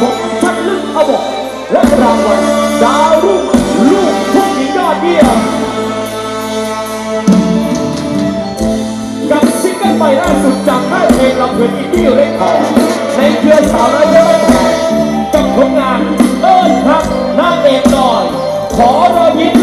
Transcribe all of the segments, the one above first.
วันของท่านลึกเอาบอกและรางวัลดาวรุ่งลูกทุ่งหญิงยอดเยี่ยมกับซิงเกิลใหม่ล่าสุดจากค่ายเพลงลำเพลินอินดี้เรคคอร์ดในเครือสาวน้อยเยอะแยะกับผลงานเอิญครับนางเอกน้อย ขอรอยยิ้ม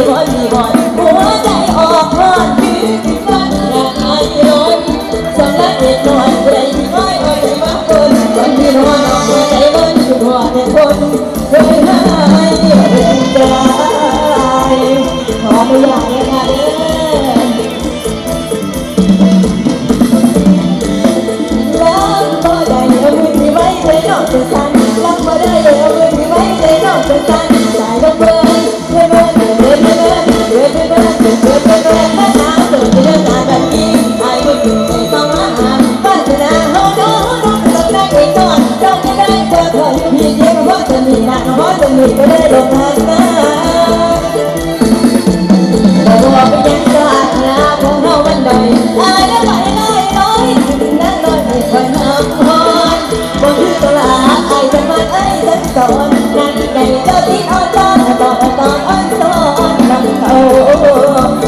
غيظا พอจะหนีก็ได้หลบทางนะแต่บอกไปยังสาธารณะของเรามันหน่อยอายแล้วไปได้น้อยถึงนั้นน้อยไม่ค่อยน้ำหอนบนที่ตัวลาอายจะมาไอ้ฉันก่อนนใหญ่เจ้าที่อ่อนตอนบอกตอนอ่อนตอนนำเขา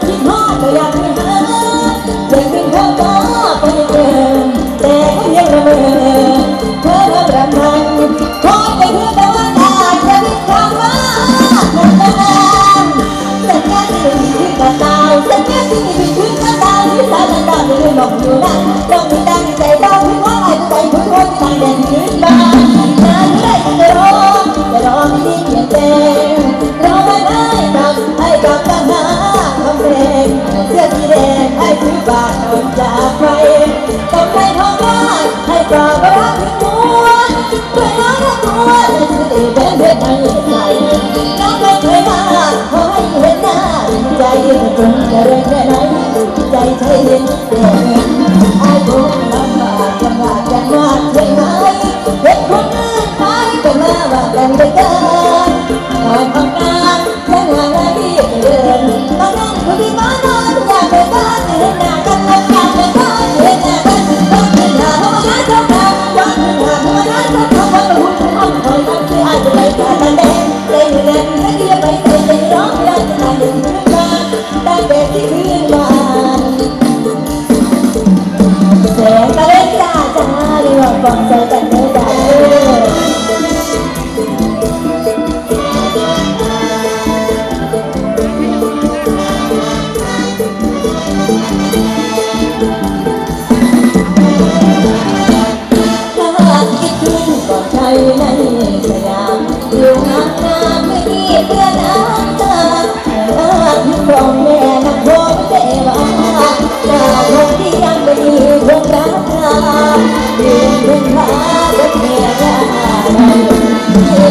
เราไม่ได้กัให้กับปัญหทำเพลงเสื้อสีแดงให้ถือบาทออกจากใครต้องให้องได้ให้กราบรักถึงหัวเพื่อน้อรักตัวจะตีเป็นเพชรในใจน้องก็เคยาขอให้เห็น้าใจจนจะแรงแค่ไหนใจใช้เห็นแดงไอ้ผมลำบากลำบากกันมากใช่ไหมเหตุผล จะมาว่ากันไปกันก่อนของการเรื่องแะไรที่เดินต้องนั่งคุยกัน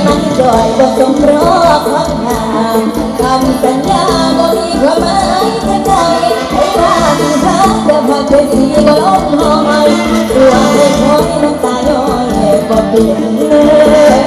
มันดอยบ่สมรอความงามคำสัญญาบ่มีความหมายทันใดให้ทางรักแต่มาเป็นสีบ่ลงหอยตัวเด็กน้นตายอยบ่เปลี่ยลย